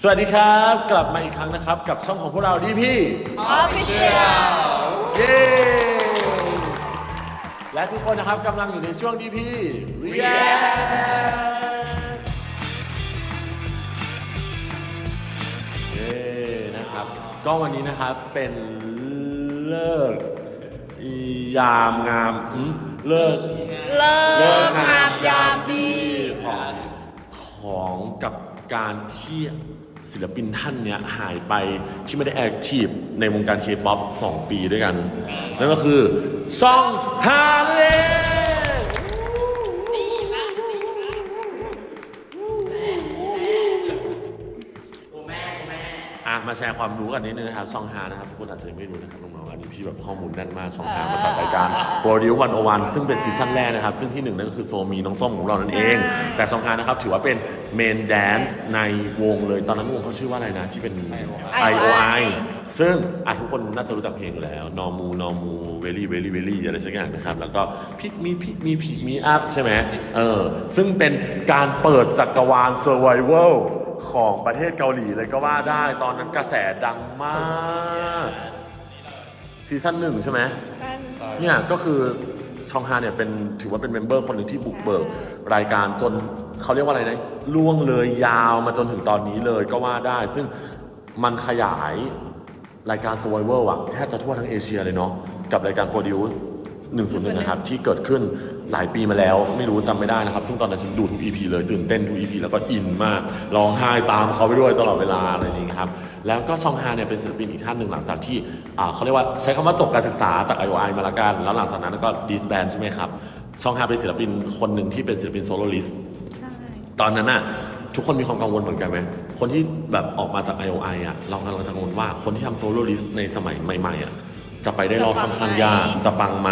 สวัสดีครับ กลับมาอีกครั้งนะครับ กับช่องของพวกเราดีพี่ Official เย้และทุกคนนะครับกำลังอยู่ในช่วงดีพี่ React เย้นะครับ ก็วันนี้นะครับเป็นเลิกยามงามอืมเลิกเลิเลิกกงามยามดี ของของกับการที่ ศิลปินท่านเนี้ยหายไปที่ไม่ได้แอคทีฟในวงการเคป๊อป2ปีด้วยกัน นั่นก็คือซองฮาเล อะมาแชร์ความรู้กันนิดนึงนะครับซองฮานะครับทุกคนอาจจะยังไม่รู้นะครับน้องๆอันนี้พี่แบบข้อมูลแน่นมากซองฮามาจากรายการโปรดิววันโอวันซึ่งเป็นซีซั่นแรกนะครับ ซึ่งที่หนึ่งนั่นก็คือโซมีน้องส้มของเรานั่นเอง แต่ซองฮานะครับถือว่าเป็นเมนแดนซ์ในวงเลยตอนนั้นวงเขาชื่อว่าอะไรนะที่เป็น IOI ซึ่งอะทุกคนน่าจะรู้จักเพลงอยู่แล้วนอมูนอมูเวลี่เวลี่เวลี่อะไรสักอย่างนะครับ แล้วก็พิกมีพิกมีพิกมีอัพใช่ไหมเออซึ่งเป็นการเปิดจักรวาล Survival ของประเทศเกาหลีเลยก็ว่าได้ตอนนั้นกระแสดังมากซีซั่นหนึ่งใช่ไหมใช่เนี่ยก็คือชองฮาเนี่ยเป็นถือว่าเป็นเมมเบอร์คนหนึ่งที่บุกเบิกรายการจนเขาเรียกว่าอะไรนะล่วงเลยยาวมาจนถึงตอนนี้เลยก็ว่าได้ ซึ่งมันขยายรายการ Survivor อะแทบจะทั่วทั้งเอเชียเลยเนาะกับรายการ Produce 101นะครับที่เกิดขึ้นหลายปีมาแล้ว ไม่รู้จำไม่ได้นะครับ ซึ่งตอนนั้นฉันดูทุก EP เลยตื่นเต้นทุก EP แล้วก็อินมากร้องไห้ตามเขาไปด้วยตลอดเวลาอะไรอย่างนี้ครับ แล้วก็ชองฮาเนี่ยเป็นศิลปินอีกท่านหนึ่งหลังจากที่อ่าเขาเรียกว่าใช้คำว่าจบการศึกษาจาก IOI มาละกัน แล้วหลังจากนั้นก็ดีสแบนใช่ไหมครับชองฮาเป็นศิลปินคนหนึ่งที่เป็นศิลปินโซโลลิสต์ใช่ตอนนั้นน่ะทุกคนมีความกังวลเหมือนกันไหม คนที่แบบออกมาจาก IOI อะ เรากำลังจะกังวลว่าคนที่ทำโซโลลิสต์ในสมัยใหม่ๆอะ จะไปได้รอดค่อนข้างยากจะปังไหม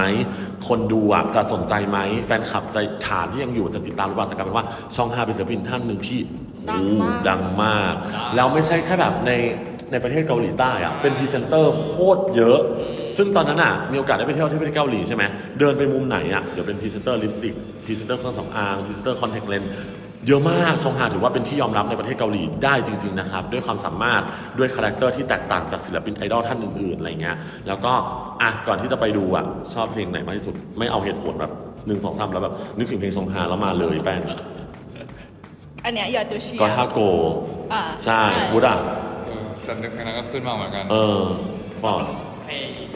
คนดูอะจะสนใจไหม แฟนคลับใจฐานที่ยังอยู่จะติดตามหรือเปล่าแต่กลายเป็นว่าช่องฮาเป็นศิลปินท่านหนึ่งที่โอ้โหดังมาก แล้วไม่ใช่แค่แบบในในประเทศเกาหลีใต้อะเป็นพรีเซนเตอร์โคตรเยอะ ซึ่งตอนนั้นอะมีโอกาสได้ไปเที่ยวที่ประเทศเกาหลีใช่ไหมเดินไปมุมไหนอะเดี๋ยวเป็นพรีเซนเตอร์ลิปสติกพรีเซนเตอร์เครื่องสำอางพรีเซนเตอร์คอนแทคเลนส์ เยอะมากชงฮาถือว่าเป็นที่ยอมรับในประเทศเกาหลีได้จริง ๆนะครับ ด้วยความสามารถด้วยคาแรคเตอร์ที่แตกต่างจากศิลปินไอดอลท่านอื่นๆอะไรเงี้ยแล้วก็อะก่อนที่จะไปดูอะชอบเพลงไหนมากที่สุด ไม่เอาเหตุผลแบบหนึ่งสองสามแล้วแบบนึกถึงเพลงชงฮาแล้วมาเลยแป้งอันเนี้ยอย่าตัวเชียก็ท่าโกอ่าใช่บูดอะเออแต่นึกครั้งนั้นก็ขึ้นมาเหมือนกัน เออฟอร์ด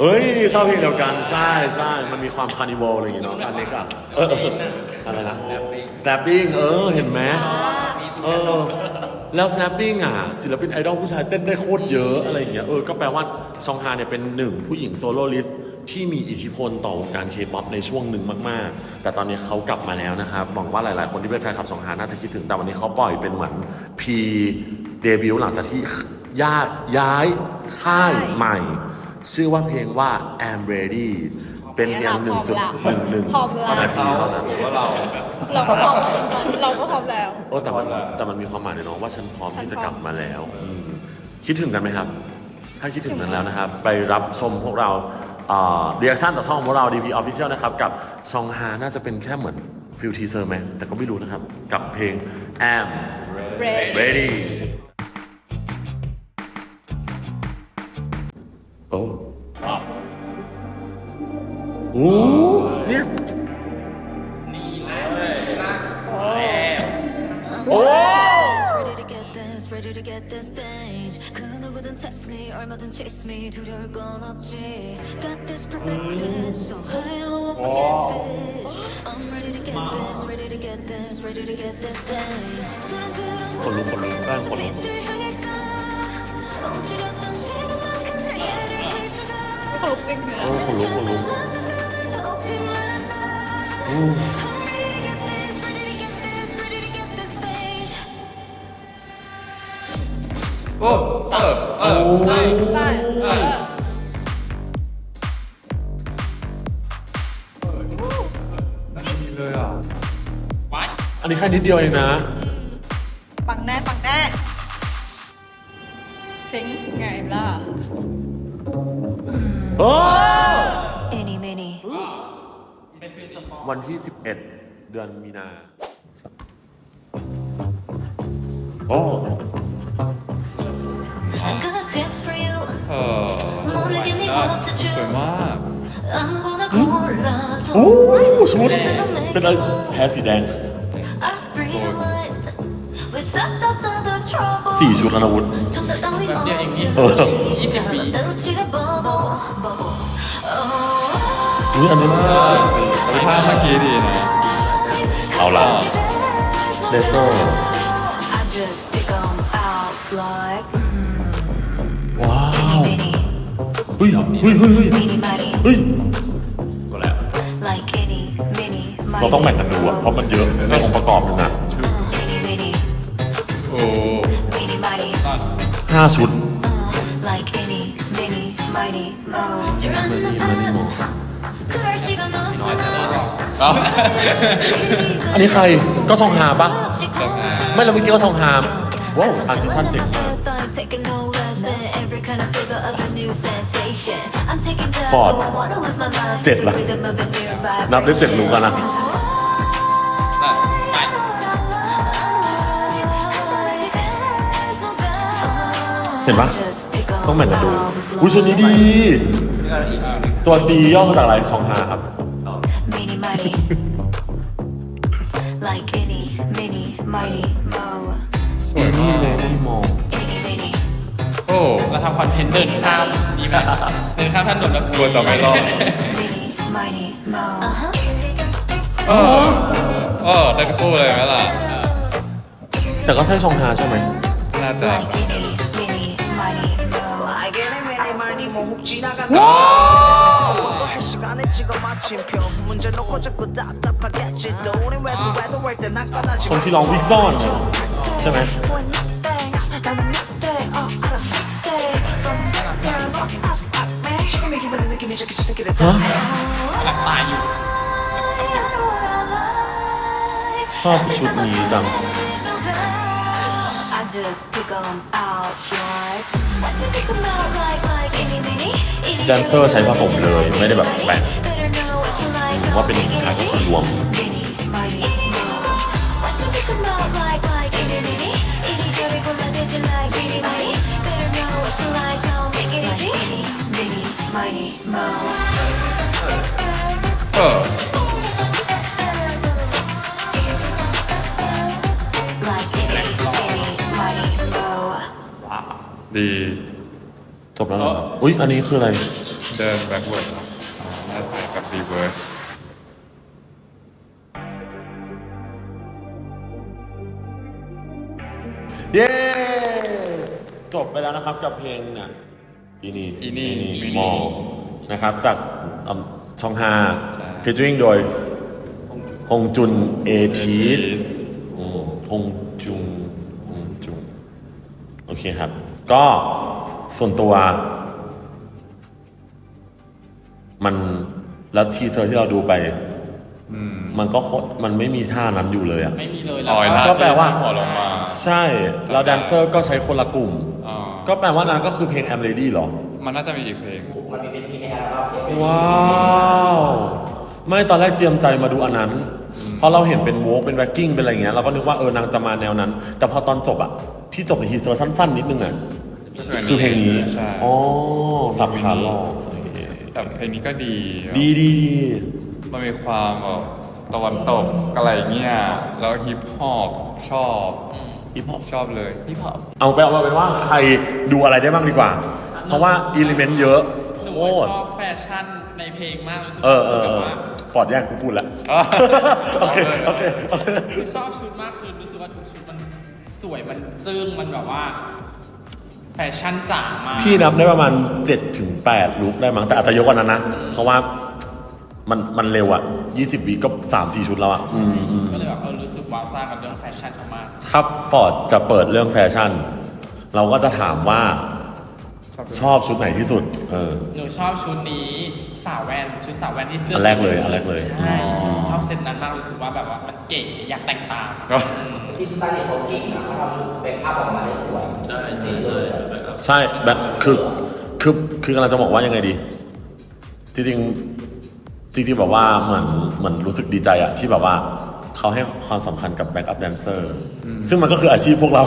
เอ้ยชอบเพลงเดียวกันใช่ใช่มันมีความคาร์นิวัลอะไรอย่างเงี้ยเนาะอันเล็กอะเออเอออะไรนะ snapping เออเห็นไหมเออแล้ว snapping อะศิลปินไอดอลผู้ชายเต้นได้โคตรเยอะอะไรอย่างเงี้ยเออก็แปลว่าชองฮาเนี่ยเป็นหนึ่งผู้หญิงโซโล่ลิสต์ที่มีอิทธิพลต่อวงการเคป๊อปในช่วงหนึ่งมาก ๆ แต่ตอนนี้เขากลับมาแล้วนะครับ หวังว่าหลาย ๆ คนที่เป็นแฟนคลับชองฮาน่าจะคิดถึง แต่วันนี้เขาปล่อยเป็นเหมือนพีเดบิวต์หลังจากที่ย้ายย้ายค่ายใหม่ ชื่อว่าเพลงว่า I'm Ready เป็นเพียงหนึ่งจุดหนึ่งหนึ่งพร้อมแล้ว นาทีเท่านั้น หรือว่าเรา เราก็พร้อมแล้วเหมือนกันเราก็พร้อมแล้ว โอ้แต่มันแต่มันมีความหมายเลยเนาะว่าฉันพร้อมที่จะกลับมาแล้วอืมคิดถึงกันไหมครับ ถ้าคิดถึงนั้นแล้วนะครับ ไปรับชมพวกเราเรีแอคชั่นต่อช่องของพวกเรา DP Official นะครับ กับซองฮาน่าจะเป็นแค่เหมือนฟิลทีเซอร์ไหมแต่ก็ไม่รู้นะครับ กับเพลง Am Ready โอ้โอ้เนี่ยโอ้ Ready to get this, ready to get this stage. 그 누구든 test me, 얼마든 chase me. 두려울 건 없지. Got this perfected, so high I won't forget this. I'm ready to get this, ready to get this, ready to get this stage. 푸른푸른 คน โอ้ยขนลุกขนลุกอืมโอ้เสิร์ฟเสิร์ฟดเลยอะวัดอันนี้แค่นิดเดียวเองนะ ปังแน่ปังแน่เพลงไงล่ะ โอ้อินิเมนิวันที่ 11 เดือนมีนาโอ้เออสวยมากโอ้ชุดเป็นอะไรแพ้สีแดงสี่ชุดอนาวุธ อย่างนี้อีสิบปีอุ๊ยอันนี้อันนี้ภาพเมื่อกี้ดีนะ เอาละ เลโก้ ว้าวเฮ้ยเฮ้ยเฮ้ยเฮ้ยเฮ้ยก็แล้ว เราต้องแบ่งกันนดูอะเพราะมันเยอะในองค์ประกอบอยู่นะ โอ้ ห้าชุด like any, mini, mighty, อันนี้ใครก็ซองฮาปะ ไม่เราเมื่อกี้ก็ซองฮามว้าวอาร์ติชันเจิงมาปอดเจ็ดเหรอนับได้เจ็ดลูกแล้นะ ห็นปะต้องแบ่งกันดูอุ้ยชุดนี้ดี ตัวดีย่อมาจากอะไรซองฮาครับ Mini mighty. like any mini mighty mo. สวยมานี่เลยกที่มอง Mini mini. โอ้เราทำคอนเทนต์เดินข้ามนี่ไหมเดินข้ามถนนแบบกลัวจะไม่รอด Mini mighty mo. Uh-huh. เออเออได้คู่เลยไหมล่ะ แต่ก็ใช่ซองฮาใช่ไหมน่าจะ 정신 너무 이상하네. 제발. 어? 아, 아 좋은 일이다. Just pick 'em out like I just pick 'em out like like any mini แดนเซอร์ใช้ผสมเลยไม่ได้แบบแบ่ง Better know what you like ว่าเป็นหญิงชายก็คือรวม Mini ดีจบแล้วเหรอครับอุ้ยอันนี้คืออะไร เดินแบ็กเวิร์ดน่าจะกับรีเวิร์สเย้ จบไปแล้วนะครับกับเพลงเนี่ยอีนี่อีนี่มองนะครับ จากอืมช่องฮาใช่ฟีเจอริงโดยฮงจุนเอทีส Ateez ฮงจุงฮงจุง โอเคครับ ก็ส่วนตัว มันแล้วทีเซอร์ที่เราดูไปมันก็โคตรมันไม่มีท่านั้นอยู่เลยอะ ไม่มีเลยอ๋อแล้วก็แปลว่าหัวลงมา ใช่ แล้วแดนเซอร์ก็ใช้คนละกลุ่มอ๋อก็แปลว่านั้นก็คือเพลง I'm Ready เหรอ มันน่าจะมีอีกเพลงว้าว ไม่ตอนแรกเตรียมใจมาดูอันนั้น เพราะเราเห็นเป็นวอล์กเป็นแว็กกิ้งเป็นอะไรเงี้ยเราก็นึกว่าเออนางจะมาแนวนั้น แต่พอตอนจบอะ ที่จบในทีเซอร์สั้น ๆ นิดนึงอะคือเพลงนี้ใช่อ๋อสับขาหลอกโอเคแต่เพลงนี้ก็ดีดีดีดีมันมีความแบบตะวันตกอะไรเงี้ยแล้วฮิปฮอปชอบฮิปฮอปชอบเลยพี่พอเอาไปเอามาเป็นว่าใครดูอะไรได้บ้างดีกว่า เพราะว่าอิเลเมนต์เยอะหนูโคชตรอบแฟชั่นในเพลงมากรู้สึกเออเออแบเอบอว่าฟอร์ดแย่งกูพูดแล้วอะโอเคโอเคโอเคคือชอบชุดมากคือรู้สึกว่าทุกชุดมัน สวยมันจึ้งมันแบบว่า แฟชั่นจ๋ามากพี่นับได้ประมาณ7ถึง8ลุกได้มั้งแต่อาจจะเยอะกว่านั้นนะ เพราะว่ามันมันเร็วอะ20วิก็3 4 ชุดแล้วอะอืมอืมก็เลยแบบเออรู้สึกว้าวซ่ากับเรื่องแฟชั่นมากถ้าฟอร์ดจะเปิดเรื่องแฟชั่น เราก็จะถามว่า ชอบชุดไหนที่สุด เออ หนูชอบชุดนี้สาวแว่นชุดสาวแว่นที่เสื้ออัอันแรกเลยอันแรกเลยใช่ชอบเซตนั้นมากรู้สึกว่าแบบว่ามันเก๋อยากแต่งตามก็ ที่สไตล์เขาเก่งนะเขาทำชุดเป็นภาพออกมาได้สวยจริงเลยใช่แบบคือคือคือกำลังจะบอกว่ายังไงดี จริงๆจริงๆแบบว่าเหมือนเหมือนรู้สึกดีใจอะที่แบบว่าเขาให้ความสำคัญกับแบ็กอัพแดนเซอร์ซึ่งมันก็คืออาชีพพวกเรา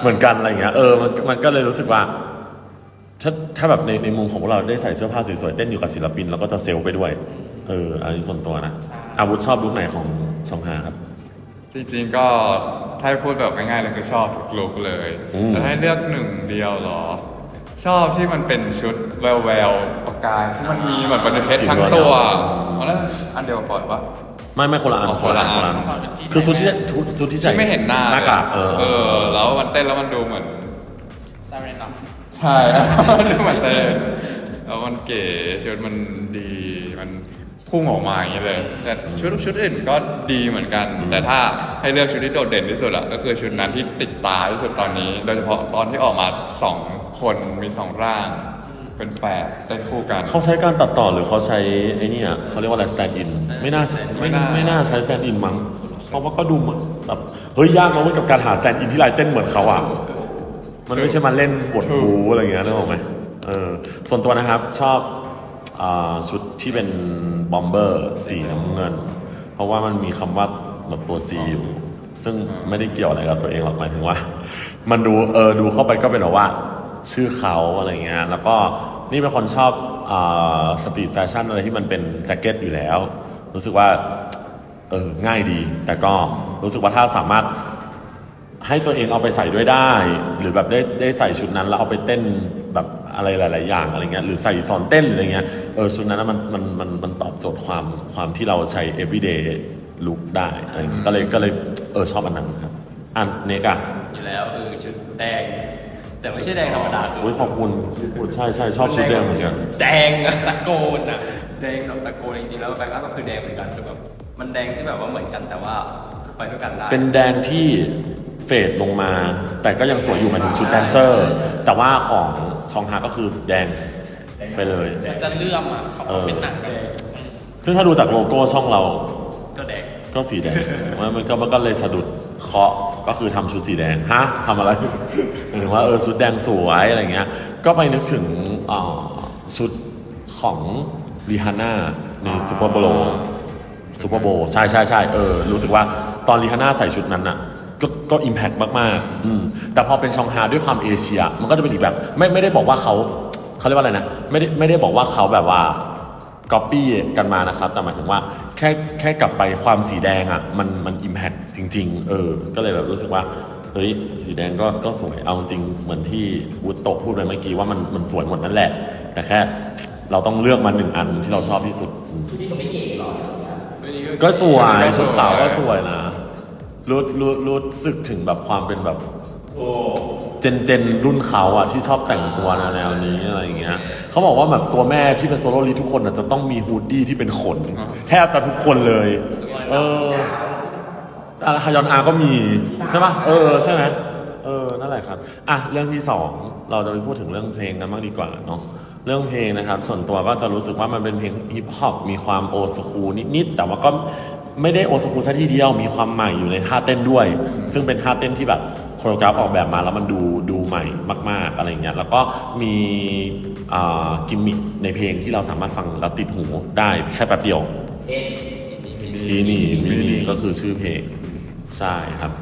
เหมือนกันอะไรเงี้ยเออมันมันก็เลยรู้สึกว่า ถ้าถ้าแบบในในมุมของพวกเราได้ใส่เสื้อผ้าสวยๆเต้นอยู่กับศิลปินเราก็จะเซลล์ไปด้วย เอออันนี้ส่วนตัวนะอาวุธชอบลุคไหนของชองฮาครับ จริงๆก็ถ้าให้พูดแบบง่ายๆเลยคือชอบทุกลุคเลยอืม แต่ให้เลือกหนึ่งเดียวเหรอ ชอบที่มันเป็นชุดแววแววๆประกายที่มันมีเหมือนเป็นเพชรทั้งตัวเพราะนั้นอันเดียวกับฟอร์ดปะ ไม่ไม่คนละอันอ๋อคนละอัน คนละอันคือชุดที่ชุดชุดที่ใส่ที่ไม่เห็นหน้าหน้ากากเลยเออ เออ แล้วมันเต้นแล้วมันดูเหมือน ซาเรน ใช่ดูเหมือนเซนแล้วมันเก๋ชุดมันดีมันพุ่งออกมาอย่างนี้เลย แต่ชุดชุดอื่นก็ดีเหมือนกัน แต่ถ้าให้เลือกชุดที่โดดเด่นที่สุดอะก็คือชุดนั้นที่ติดตาที่สุดตอนนี้ โดยเฉพาะตอนที่ออกมาสองคนมีสองร่าง เป็นแฝดเต้นคู่กัน เขาใช้การตัดต่อหรือเขาใช้ไอ้นี่อะเขาเรียกว่าอะไร stand in ไม่น่าไม่ไม่น่าไม่น่าใช้ stand in มั้งเพราะว่าก็ดูเหมือนแบบเฮ้ยยากนะเว้ยกับการหา stand in ที่ลายเต้นเหมือนเขาอะ มันไม่ใช่มาเล่นบทบูอะไรอย่างเงี้ยนึกออกไหมเออส่วนตัวนะครับชอบอาชุดที่เป็นบอมเบอร์สีน้ำเงิน เพราะว่ามันมีคำว่าแบบตัว C อยู่ซึ่งไม่ได้เกี่ยวอะไรกับตัวเองหรอกหมายถึงว่า มันดูเออดูเข้าไปก็เป็นแบบว่าชื่อเขาอะไรเงี้ยแล้วก็นี่เป็นคนชอบสตรีทแฟชั่นอะไรที่มันเป็นแจ็คเก็ตอยู่แล้ว รู้สึกว่าเออง่ายดี แต่ก็รู้สึกว่าถ้าสามารถ ให้ตัวเองเอาไปใส่ด้วยได้ หรือแบบได้ได้ใส่ชุดนั้นแล้วเอาไปเต้นแบบอะไรหลาย ๆ อย่างอะไรเงี้ยหรือใส่สอนเต้นหรืออะไรเงี้ยเออชุดนั้นนะมันมันมันมันตอบโจทย์ความความที่เราใช้ everyday look ได้อะไรเงี้ยก็เลยก็เลยเออชอบอันนั้นครับอันเนกอะอยู่แล้วคือชุดแดง แต่ไม่ใช่แดงธรรมดาคือุ้ยขอบคุณคุณใช่ใช่ชอบชุดแดงเหมือนกันแดงอะตะโกนอะแดงแบบตะโกนจริง ๆ แล้วแบงค์ก็คือแดงเหมือนกันคือแบบมันแดงที่แบบว่าเหมือนกันแต่ว่าไปด้วยกันได้เป็นแดงที่ เฟดลงมา แต่ก็ยังสวยอยู่หมายถึงชุดแดนเซอร์ แต่ว่าของชองฮาก็คือแดงไปเลย มันจะเลื่อมอะเขาบอกเป็นหนังแบบซึ่งถ้าดูจากโลโก้ช่องเรา ก็แดง ก็สีแดงมันมันก็มันก็เลยสะดุดเคาะก็คือทำชุดสีแดงฮะทำอะไรหมายถึงว่าเออชุดแดงสวยอะไรเงี้ย ก็ไปนึกถึงอ่าชุดของรีฮาน่าในซูเปอร์โบโลซูเปอร์โบใช่ใช่ใช่เออรู้สึกว่าตอนรีฮาน่าใส่ชุดนั้นอะ ก็ก็อิมแพกมากๆอืมแต่พอเป็นชองฮาด้วยความเอเชีย มันก็จะเป็นอีกแบบ ไม่ไม่ได้บอกว่าเขาเขาเรียกว่าอะไรนะไม่ได้ไม่ได้บอกว่าเขาแบบว่าก๊อปปี้กันมานะครับ แต่หมายถึงว่าแค่แค่กลับไปความสีแดงอะมันมันอิมแพคจริง ๆ เออ ก็เลยแบบรู้สึกว่าเฮ้ยสีแดงก็ก็สวยเอาจริงๆเหมือนที่วูดโตะพูดไปเมื่อกี้ว่ามันมันสวยหมดนั่นแหละ แต่แค่เราต้องเลือกมาหนึ่งอันที่เราชอบที่สุดอืมชุดนี้ก็ไม่เก๋หรอก ก็สวยก็สวยชุดขาวก็สวยนะ รู้รู้รู้สึกถึงแบบความเป็นแบบเจนเจนรุ่นเขาอะที่ชอบแต่งตัวแนวแนวนี้อะไรอย่างเงี้ยเขาบอกว่าแบบตัวแม่ที่เป็นโซโล่ลีทุกคนอะจะต้องมีฮูดดี้ที่เป็นขน แทบจะทุกคนเลย เอออาฮายอนอาก็มี ใช่ปะเออ ใช่ไหมเออ นั่นแหละครับ อะ เรื่องที่สองเราจะไปพูดถึงเรื่องเพลงกันบ้างดีกว่าเนาะ เรื่องเพลงนะครับ ส่วนตัวก็จะรู้สึกว่ามันเป็นเพลงฮิปฮอปมีความโอสคูนิดๆแต่ว่าก็ไม่ได้โอสคูซะทีเดียวมีความใหม่อยู่ในท่าเต้นด้วย ซึ่งเป็นท่าเต้นที่แบบโคโรกราฟออกแบบมาแล้วมันดูดูใหม่มาก ๆอะไรเงี้ยแล้วก็มีกิมมิคในเพลงที่เราสามารถฟังแล้วติดหูได้แค่แป๊บเดียวเช่นอีนี่มินี่ก็คือชื่อเพลงใช่ครับ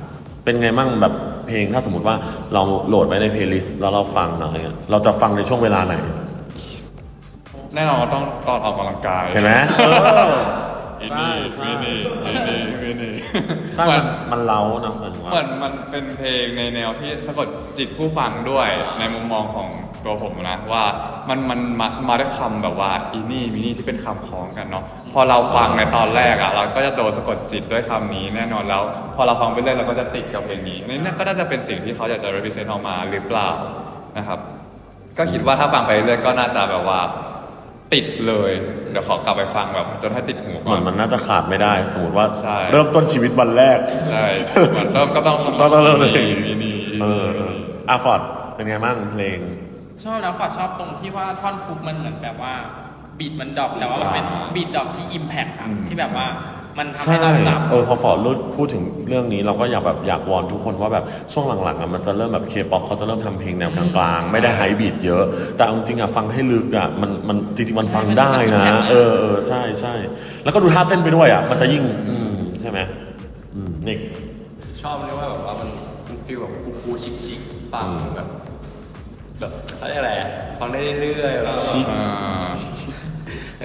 เป็นไงมั่งแบบเพลงถ้าสมมติว่าเราโหลดไว้ในเพลย์ลิสต์แล้วเราฟังอะไรเงี้ยเราจะฟังในช่วงเวลาไหน แน่นอนว่าต้องตอนออกกำลังกายเห็นไหมเออ อินใช่นี่ใช่มินี่อินนี่มินี่ใช่เหมืมัอนนมันเล้านะเหมือนว่าเหมือนมันเป็นเพลงในแนวที่สะกดจิตผู้ฟังด้วยในมุมมองของตัวผมนะว่ามันมันมามาด้วยคำแบบว่าอีนี่มินี่ที่เป็นคำคล้องกันเนาะพอเราฟังในตอนแรกอะเราก็จะโดนสะกดจิตด้วยคำนี้แน่นอนแล้ว พอเราฟังไปเรื่อยเราก็จะติดกับเพลงนี้นี่ก็น่าจะเป็นสิ่งที่เขาอยากจะ represent ออกมาหรือเปล่านะครับ ก็คิดว่าถ้าฟังไปเรื่อยก็น่าจะแบบว่า ติดเลย เดี๋ยวขอกลับไปฟังแบบจนให้ติดหูเหก่มืออน นมันน่าจะขาดไม่ได้ สมมติว่าใช่ เริ่มต้นชีวิตวันแรก ใช่มันต้องก็ต้องต้องต้องเริ่มเลยมินี่เออเอออะฟอร์ดเป็นไงบ้างเพลง ชอบนะฝอดชอบตรงที่ว่าท่อนฮุกมันเหมือนแบบว่าบีดมันดรอปแต่ว่ามันเป็นบีดดรอปที่อิมแพคอะที่แบบว่า มันทำใช่ให้เราจำเออพอฟอร์ดรู้พูดถึงเรื่องนี้เราก็อยากแบบอยากวอนทุกคนว่าแบบช่วงหลังๆอะมันจะเริ่มแบบเคป๊อปเขาจะเริ่มทำเพลงแนวกลางๆ ไม่ได้ไฮบีทเยอะ แต่เอาจริงๆอะฟังให้ลึกอะมันมันจริงๆมันฟังได้นะ เออเออใช่ใช่แล้วก็ดูท่าเต้นไปด้วยอะมันจะยิ่งอืมใช่ไหมอืมนิก ชอบเลยว่าแบบว่ามันมันฟีลแบบคูลๆชิคๆฟังแบบแบบเขาเรียกอะไรอะฟังได้เรื่อยๆแล้วก็ชิอ่า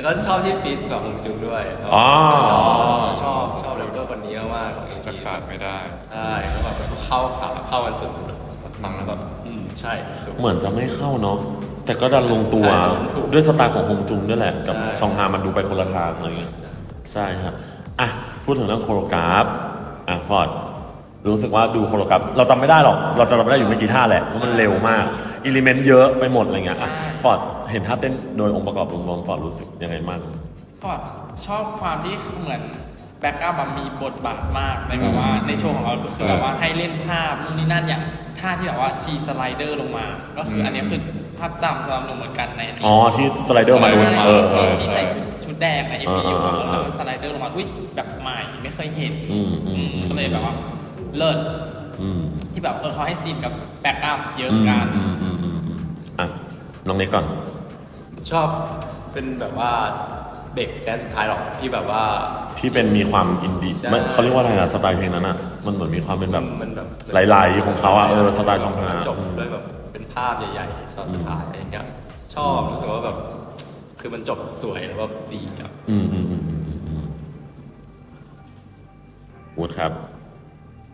แล้วก็ชอบที่ฟีดกับฮงจุงด้วยอ๋อ ชอบชอบชอบแรปเปอร์คนนี้มากๆของเอจะจีขาดไม่ได้ใช่เขาแบบเข้าขาเข้ากันสุดๆฟังแล้วแบบอืมใช่ถูก เหมือนจะไม่เข้าเนาะแต่ก็ดันลงตัวใช่ถูกด้วยสไตล์ของฮงจุงด้วยแหละ กับใช่ ซองฮามันดูไปคนละทางอะไรเงี้ยใช่ครับ อะ พูดถึงเรื่องโคโรกราฟ อะฟอร์ด รู้สึกว่าดูโคโรกราฟเราจำไม่ได้หรอก เราจะจำไม่ได้อยู่ไม่กี่ท่าแหละเพราะมันเร็วมากอิเลเมนต์เยอะไปหมดอะไรเงี้ยอะฟอร์ดเห็นท่าเต้นโดยองค์ประกอบรวมๆฟอร์ดรู้สึกยังไงบ้างก็ชอบความที่เหมือนแบ็กอัพมันมีบทบาทมากในแบบว่าในโชว์ของเราก็คือแบบว่าให้เล่นภาพนู่นนี่นั่นอย่างท่าที่แบบว่าชีสไลเดอร์ลงมา ก็คืออันนี้คือภาพจำสำหรับหนูเหมือนกันในอ๋อที่สไลเดอร์มาดูสไลเดอร์มาเออเอที่อชีใส่ชุดชุดแดงในเอ็มวีอ่าอ่าอ่าแล้วสไลเดอร์ลงมาอุ้ยแบบใหม่ไม่เคยเห็นอืมอืมอืมก็เลยแบบว่า เลิศอืมที่แบบเออเขาให้ซีนกับแบ็กอัพเยอะอืมกัน อืมอืมอืมอืมอะน้องเน็กก่อน ชอบเป็นแบบว่าเด็กแดนซ์สุดท้ายหรอกที่แบบว่า ที่เป็นมีความอินดี้ใช่ มันเขาเรียกว่าอะไรนะสไตล์เพลงนั้นอะ มันเหมือนมีความเป็นแบบ มันแบบไหลๆของเขาอะเออสไตล์ช่องพาจบด้วยแบบเป็นภาพใหญ่ๆตอนสุดท้ายอะไรเงี้ยชอบรู้สึกว่าแบบ คือมันจบสวยแล้วแบบดีอะอืมอืมอืมอืมอืมอืมวูดครับ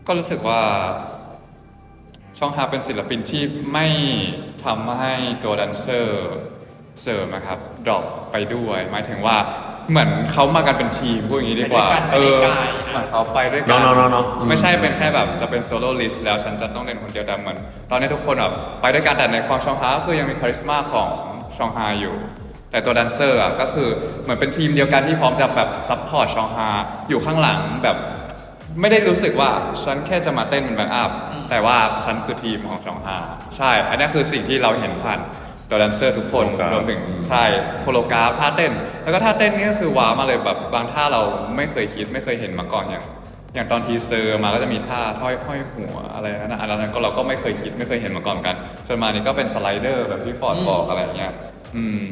ก็รู้สึกว่าช่องฮาเป็นศิลปินที่ไม่ทำให้ตัวแดนเซอร์เสริมนะครับดรอปไปด้วยหมายถึงว่าเหมือนเขามากันเป็นทีมพูดอย่างนี้ดีกว่า ไปด้วยกันไปด้วยกัน เหมือนเขาไปด้วยกัเนาะเนาะเนาะเนาะไม่ใช่เป็นแค่แบบจะเป็นโซโล่ลิสต์แล้วฉันจะต้องเล่นคนเดียวแต่เหมือน ตอนนี้ทุกคนแบบไปด้วยกันแต่ในความช่องฮาก็คือยังมีคาริสมาของช่องฮาอยู่ แต่ตัวแดนเซอร์อะก็คือเหมือนเป็นทีมเดียวกันที่พร้อมจะแบบซัพพอร์ตช่องฮาอยู่ข้างหลังแบบ ไม่ได้รู้สึกว่าฉันแค่จะมาเต้นเป็นแบ็กอัพแต่ว่าฉันคือทีมของช่องฮาใช่ อันนี้คือสิ่งที่เราเห็นผ่านตัวแดนเซอร์ทุกคนโคโรกราฟรวมถึงใช่โคโลกราฟท่าเต้น แล้วก็ท่าเต้นนี่ก็คือว้าวมาเลยแบบบางท่าเราไม่เคยคิดไม่เคยเห็นมาก่อนอย่างอย่างตอนทีเซอร์มาก็จะมีท่าห้อยห้อยหัวอะไรนั่นนะอันนั้นก็เราก็ไม่เคยคิดไม่เคยเห็นมาก่อนเหมือนกันจนมานี่ก็เป็นสไลเดอร์แบบที่ฟอร์ดบอกอะไรเงี้ยอืม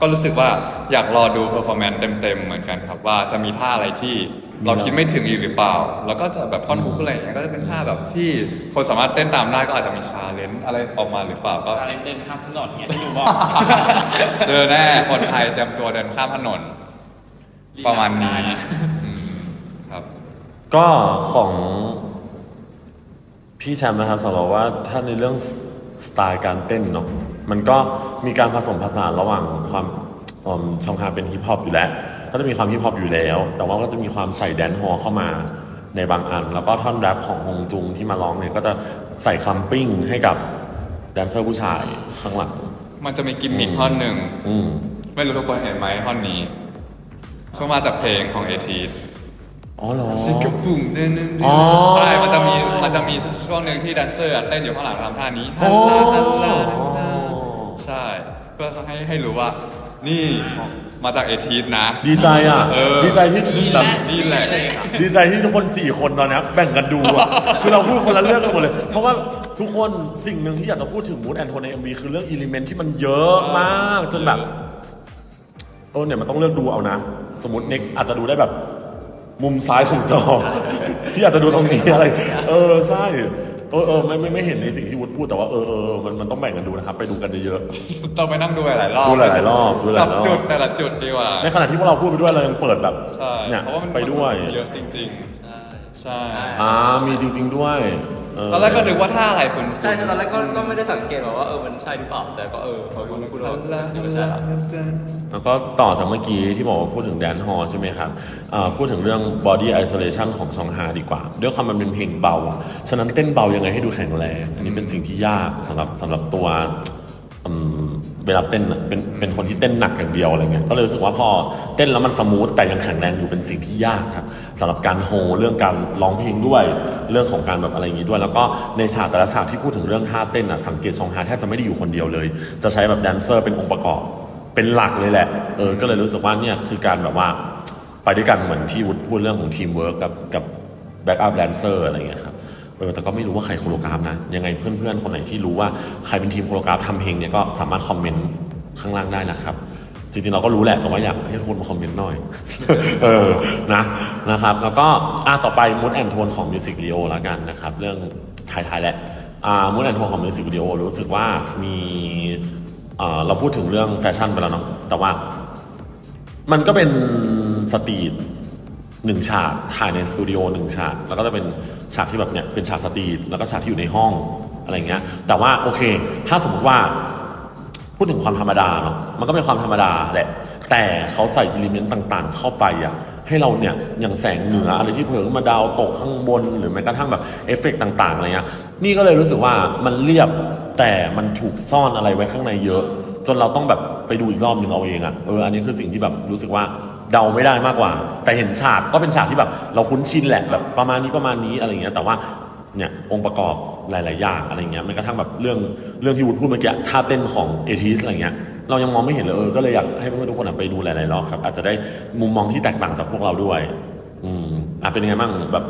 ก็รู้สึกว่าอยากรอดูเพอร์ฟอร์แมนซ์เต็มๆเหมือนกันครับว่าจะมีท่าอะไรที่ เราคิดไม่ถึงอีกหรือเปล่า แล้วก็จะแบบท่อนฮุกอะไรอย่างเงี้ยก็จะเป็นท่าแบบที่คนสามารถเต้นตามได้ก็อาจจะมีชาเลนจ์อะไรออกมาหรือเปล่าก็ชาเลนจ์เดินข้ามถนนเงี้ยที่หนูบอก เจอแน่คนไทยเตรียมตัวเดินข้ามถนน ประมาณนี้อืมครับ ก็ของพี่แชมป์นะครับสำหรับว่าถ้าในเรื่องสไตล์การเต้นเนาะมันก็มีการผสมผสานระหว่างความอืมช่องฮาเป็นฮิปฮอปอยู่แล้ว ก็จะมีความฮิปฮอปอยู่แล้ว แต่ว่าก็จะมีความใส่แดนซ์ฮอลเข้ามาในบางอัน แล้วก็ท่อนแรปของฮงจุงที่มาร้องเนี่ยก็จะใส่คลัมปิ้งให้กับแดนเซอร์ผู้ชายข้างหลัง มันจะมีกิมมิคท่อนหนึ่งอืมไม่รู้ทุกคนเห็นไหมท่อนนี้ก็มาจากเพลงของเอทีอ๋อเหรอ ซิกกปุ่มเดินอ๋อใช่ มันจะมี มันจะมีช่วงหนึ่งที่แดนเซอร์อะเต้นอยู่ข้างหลังทำท่านี้ฮัโอ้ลลาฮัลลาฮัลลาใช่ เพื่อให้ให้รู้ว่า นี่ มาจากเอทีนะ ดีใจอะ เออ ดีใจที่นี่แบบแหละนี่แหละเลยค่ะดีใจที่ทุกคนสี่คนตอนเนี้ยแบ่งกันดูอะ คือเราพูดคนละเรื่องกันหมดเลย เพราะว่าทุกคนสิ่งหนึ่งที่อยากจะพูดถึงมูดแอนโทนใน MV คือเรื่องอิเลเมนที่มันเยอะมากจนแบบเออเนี่ยมันต้องเลือกดูเอานะ สมมติเน็กอาจจะดูได้แบบ มุมซ้ายของจอ พี่อาจจะดูตรงนี้อะไร เออใช่ เออเออไม่ไม่ไม่เห็นในสิ่งที่วุฒิพูดแต่ว่าเออเออเออมันมันต้องแบ่งกันดูนะครับ ไปดูกันเยอะต้องไปนั่งดูหลายๆรอบดูหลายๆรอบดูหลายๆรอบจับจุดแต่ละจุดดีกว่าๆในขณะที่พวกเราพูดไปด้วยเรายังเปิดแบบใช่เนี่ยเพราะว่ามันไปด้วย เยอะจริง ๆ ใช่ อ่ามีจริง ๆด้วยเตอนแรกก็นึกว่าท่าอะไรคุณใช่ใช่ตอนแรกก็ก็ไม่ได้สังเกตหรอกว่าเออมันใช่หรือเปล่าแต่ก็เออพอพูดพูดแล้วนี่ก็ใช่ละแล้วก็ต่อจากเมื่อกี้ที่บอกว่าพูดถึงแดนฮอลใช่ไหมครับอ่าพูดถึงเรื่อง body isolation ของซองฮาดีกว่า ด้วยความมันเป็นเพลงเบาฉะนั้นเต้นเบายังไงให้ดูแข็งแรงอันนี้เป็นสิ่งที่ยากสำหรับสำหรับตัวอืมเวลาเต้นน่ะเป็นเป็นคนที่เต้นหนักอย่างเดียวอะไรเงี้ยก็เลยรู้สึกว่าพอเต้นแล้วมันสมูทแต่ยังแข็งแรงอยู่เป็นสิ่งที่ยากครับ สำหรับการโฮเรื่องการร้องเพลงด้วย เรื่องของการแบบอะไรอย่างนี้ด้วย แล้วก็ในฉากแต่ละฉากที่พูดถึงเรื่องท่าเต้นอะสังเกตซองฮาแทบจะไม่ได้อยู่คนเดียวเลย จะใช้แบบแดนเซอร์เป็นองค์ประกอบ เป็นหลักเลยแหละเออก็เลยรู้สึกว่าเนี่ยคือการแบบว่าไปด้วยกันเหมือนที่วุฒิพูดเรื่องของทีมเวิร์กกับกับแบ็กอัพแดนเซอร์อะไรอย่างเงี้ยครับเออแต่ก็ไม่รู้ว่าใครโคโรกราฟนะ ยังไงเพื่อนๆ คนไหนที่รู้ว่าใครเป็นทีมโคโรกราฟทำเพลงเนี่ยก็สามารถคอมเมนต์ข้างล่างได้นะครับ จริงๆเราก็รู้แหละแต่ว่าอยากให้ทุกคนมาคอมเมนต์หน่อย เออนะนะครับ แล้วก็อะต่อไปมูดแอนโทนของมิวสิกวิดีโอแล้วกันนะครับ เรื่องท้ายๆแหละอ่ามูนแอนโทนของมิวสิกวิดีโอรู้สึกว่ามีอ่าเราพูดถึงเรื่องแฟชั่นไปแล้วเนาะแต่ว่า มันก็เป็นสตรีทหนึ่งฉากถ่ายในสตูดิโอหนึ่งฉาก แล้วก็จะเป็นฉากที่แบบเนี่ยเป็นฉากสตรีทแล้วก็ฉากที่อยู่ในห้องอะไรเงี้ยแต่ว่าโอเค ถ้าสมมติว่า พูดถึงความธรรมดาเนาะมันก็เป็นความธรรมดาแหละ แต่เขาใส่อิเลเมนต์ต่างๆ เข้าไปอะให้เราเนี่ยอย่างแสงเหนืออะไรที่เผยขึ้นมาดาวตกข้างบน หรือแม้กระทั่งแบบเอฟเฟกต์ต่างๆอะไรเงี้ยนี่ก็เลยรู้สึกว่ามันเรียบแต่มันถูกซ่อนอะไรไว้ข้างในเยอะ จนเราต้องแบบไปดูอีกรอบหนึ่งเอาเองอะเอออันนี้คือสิ่งที่แบบรู้สึกว่าเดาไม่ได้มากกว่า แต่เห็นฉากก็เป็นฉากที่แบบ เราคุ้นชินแหละแบบประมาณนี้ประมาณนี้อะไรเงี้ยแต่ว่า เนี่ยองค์ประกอบหลาย ๆ อย่างอะไรเงี้ยแม้กระทั่งแบบเรื่องเรื่องที่วุฒิพูดเมื่อกี้ท่าเต้นของเอทีสอะไรเงี้ยเรายังมองไม่เห็นเลยเออก็เลยอยากให้เพื่อนๆทุกคนอะไปดูหลาย ๆ รอบครับ อาจจะได้มุมมองที่แตกต่างจากพวกเราด้วย อืมอะเป็นยังไงบ้างแบบ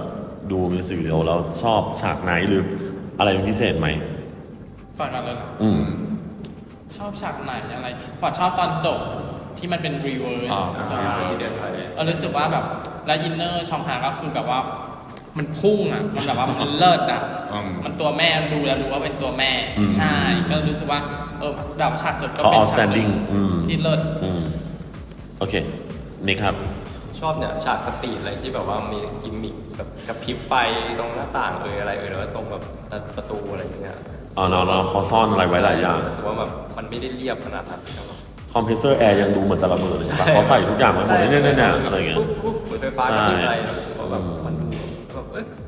ดูมิวสิกวิดีโอเราชอบฉากไหนหรืออะไรเป็นพิเศษไหมก่อนกันเลยอืมชอบฉากไหนอะไรฟอร์ดชอบตอนจบที่มันเป็นรีเวิร์สอ่า reverse เออรู้สึกว่าแบบแล้วอินเนอร์ชองฮาก็คือแบบว่า มันพุ่งอะ มันแบบว่ามันเลิศอะ อืมมันตัวแม่ดูแล้วรู้ว่าเป็นตัวแม่ อืมใช่ ก็รู้สึกว่าเออแบบฉากจบก็เขาเป็นฉากหนึ่ outstanding อืม ที่เลิศ อืมโอเคนี่ครับ ชอบเนี่ยฉากสตรีทอะไรที่แบบว่ามีกิมมิคแบบกระพริบไฟตรงหน้าต่างเอยอะไรเอยแล้วก็ตรงแบบประตูอะไรอย่างเงี้ยอ๋อเนาะเนาะเขาซ่อนอะไรไว้หลายอย่าง รู้สึกว่าแบบมันไม่ได้เรียบขนาดนั้นครับ คอมเพรสเซอร์แอร์ยังดูเหมือนจะระเบิดเลยใช่ปะเขาใส่ทุกอย่างไว้หมดเนี่ยเนี่ยเนี่ยอะไรอย่างเงี้ย ปุ๊บปุ๊บเหมือนไฟฟ้าใช่ กระพริบอะไรแล้ว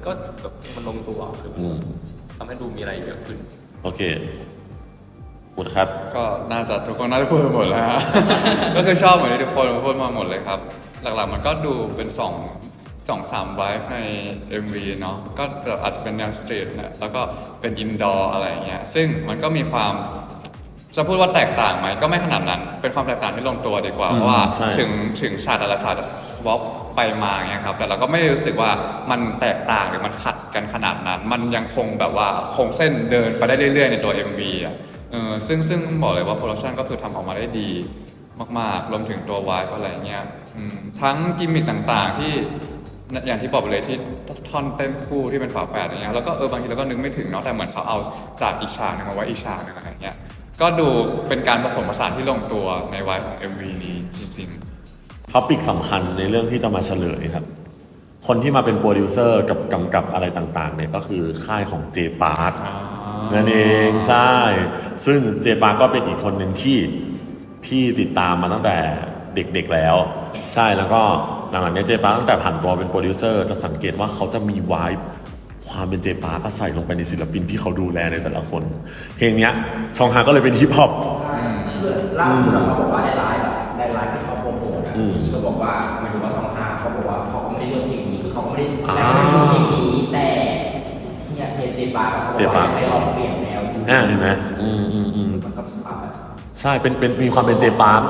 ก็แบบมันลงตัวคืออืม ทำให้ดูมีอะไรเยอะขึ้น โอเคคุณครับ ก็น่าจะทุกคนน่าจะพูดไปหมดแล้วฮะ ก็คือชอบเหมือนที่ทุกคนพูดมาหมดเลยครับ หลักๆมันก็ดูเป็นสองสองสามไวฟ์ใน MV เนาะก็แบบอาจจะเป็นแนวสตรีทนะแล้วก็เป็นอินดอร์อะไรอย่างเงี้ยซึ่งมันก็มีความ จะพูดว่าแตกต่างไหมก็ไม่ขนาดนั้น เป็นความแตกต่างที่ลงตัวดีกว่าอืมเพราะว่าใช่ ถึงถึงฉากแต่ละฉากจะ swap ไปมาอย่างเงี้ยครับ แต่เราก็ไม่ได้รู้สึกว่ามันแตกต่างหรือมันขัดกันขนาดนั้น มันยังคงแบบว่าคงเส้นเดินไปได้เรื่อยๆ ในตัว MV อะเออซึ่งซึ่งบอกเลยว่าโปรดักชันก็คือทำออกมาได้ดีมากๆ รวมถึงตัววายอะไรเงี้ยอืมทั้งกิมมิคต่างๆที่ อย่างที่บอกไปเลยที่ท่อนเต้นคู่ที่เป็นฝาแฝดอย่างเงี้ยแล้วก็เออบางทีเราก็นึกไม่ถึงเนาะแต่เหมือนเขาเอาจากอีกฉากหนึงมาไว้อีกฉากหนึงอะไรเงี้ย ก็ดูเป็นการผสมผสานที่ลงตัวในวายของ MV นี้จริงท็อปิกสำคัญในเรื่องที่จะมาเฉลยครับ คนที่มาเป็นโปรดิวเซอร์กับกำกับอะไรต่างๆเนี่ยก็คือค่ายของเจปาร์นั่นเองใช่ ซึ่งเจปาร์ก็เป็นอีกคนหนึ่งที่พี่ติดตามมาตั้งแต่เด็กๆแล้ว ใช่แล้วก็หลังๆเนี้เจปาร์ตั้งแต่ผ่านตัวเป็นโปรดิวเซอร์จะสังเกตว่าเขาจะมีวาย ความเป็นเจปาร์ก็ใส่ลงไปในศิลปินที่เขาดูแลในแต่ละคน เพลงเนี้ยชองฮาก็เลยเป็นฮิปฮอปคือล่าสุดอะเขาบอกว่าในไลฟ์แบบในไลฟ์ที่เขาโปรโมทอะอืม ชีก็บอกว่าหมายถึงว่าทองหาเขาบอกว่าเขาก็ไม่ได้เลือกเพลงนี้คือเขาก็ไม่ได้อ่าไม่ได้ชอบเพลงนี้แต่เนี่ยเพลงเจปาเขาบอกเจปาว่าอยากให้ลองเปลี่ยนแนวดูอ่าเห็นไหมอืมอืมอืม มันก็มีความแบบ ใช่ เป็น เป็น มีความเป็นเจปาร์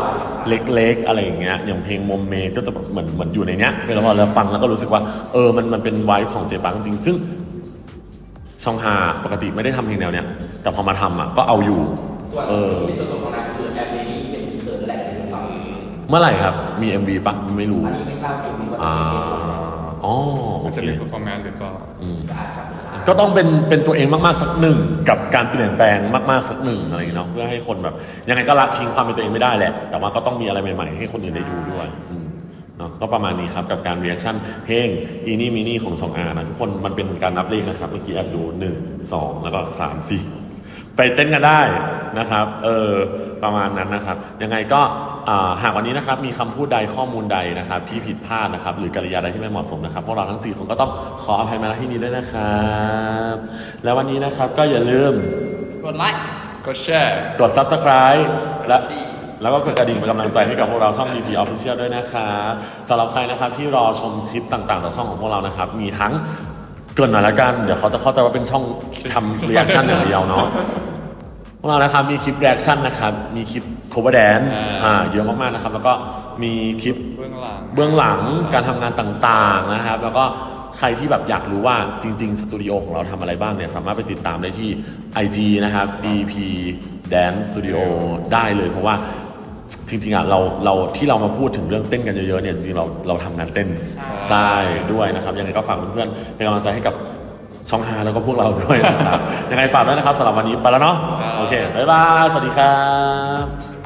เล็ก ๆ อะไรอย่างเงี้ย อย่างเพลงโมเมก็จะแบบเหมือน เหมือนอยู่ในเนี้ยเวลาพอเราฟังแล้วก็รู้สึกว่า เออ มัน มันเป็นไวท์ของเจปาร์จริงๆซึ่ง ชองฮาปกติไม่ได้ทำเพลงแนวเนี้ย แต่พอมาทำอะก็เอาอยู่ ส่วนเออ ที่ตัวตรงนั้นคือแอปนี้เป็นดีเซอร์แหละเป็นฝั่งเมื่อไหร่ครับ มี MV ปะไม่รู้ อันนี้ไม่ทราบจริงๆว่าอ่าอ๋อๆโอมันเคจะมี performance หรือเปล่าอืมอาจจะก็ต้องเป็นเป็นตัวเองมากๆสักหนึ่งกับการเปลี่ยนแปลงมากๆสักหนึ่งอะไรอย่างเงี้ยเนาะเพื่อให้คนแบบ ยังไงก็ละทิ้งความเป็นตัวเองไม่ได้แหละ แต่ว่าก็ต้องมีอะไรใหม่ๆ ให้คนอื่นได้ดูด้วยอืม เนาะก็ประมาณนี้ครับกับการ reaction เพลงอีนี่มินี่ของสองอานะทุกคนมันเป็นการนับเลขนะครับ เมื่อกี้แอบดูหนึ่งสองแล้วก็สามสี่ไปเต้นกันได้นะครับ เออประมาณนั้นนะครับ ยังไงก็อ่าหากวันนี้นะครับมีคำพูดใดข้อมูลใดนะครับ ที่ผิดพลาดนะครับ หรือกริยาใดที่ไม่เหมาะสมนะครับพวกเราทั้งสี่คนก็ต้องขออภัยมาณที่นี้ด้วยนะครับ แล้ววันนี้นะครับก็อย่าลืม กดไลค์ก็แชร์ กด subscribe และ แล้วก็กดกระดิ่งเป็นกำลังใจให้กับพวกเราช่อง DP Official ด้วยนะครับสำหรับใครนะครับที่รอชมคลิปต่างๆจากช่องของพวกเรานะครับ มีทั้งเกรินหน่อยละกัน เดี๋ยวเขาจะเข้าใจว่าเป็นช่องทำ reaction อย่างเดียวเนาะพวกเรานะครับมีคลิป reaction นะครับมีคลิป cover dance อ่าเยอะมากๆนะครับ แล้วก็มีคลิปเบื้องหลังเบื้องหลังการทำงานต่างๆนะครับ แล้วก็ใครที่แบบอยากรู้ว่าจริง ๆ สตูดิโอของเราทำอะไรบ้างเนี่ย สามารถไปติดตามได้ที่ IG นะครับ DP Dance Studio ได้เลยเพราะว่า จริงๆอะเราเราที่เรามาพูดถึงเรื่องเต้นกันเยอะๆเนี่ยจริงๆเราเราทำงานเต้นใช่ใช่ด้วยนะครับยังไงก็ฝากเพื่อนๆเป็นกำลังใจให้กับช่องฮาแล้วก็พวกเราด้วยนะครับยังไงฝากด้วยนะครับสำหรับวันนี้ไปแล้วเนาะโอเคบ๊ายบายสวัสดีครับ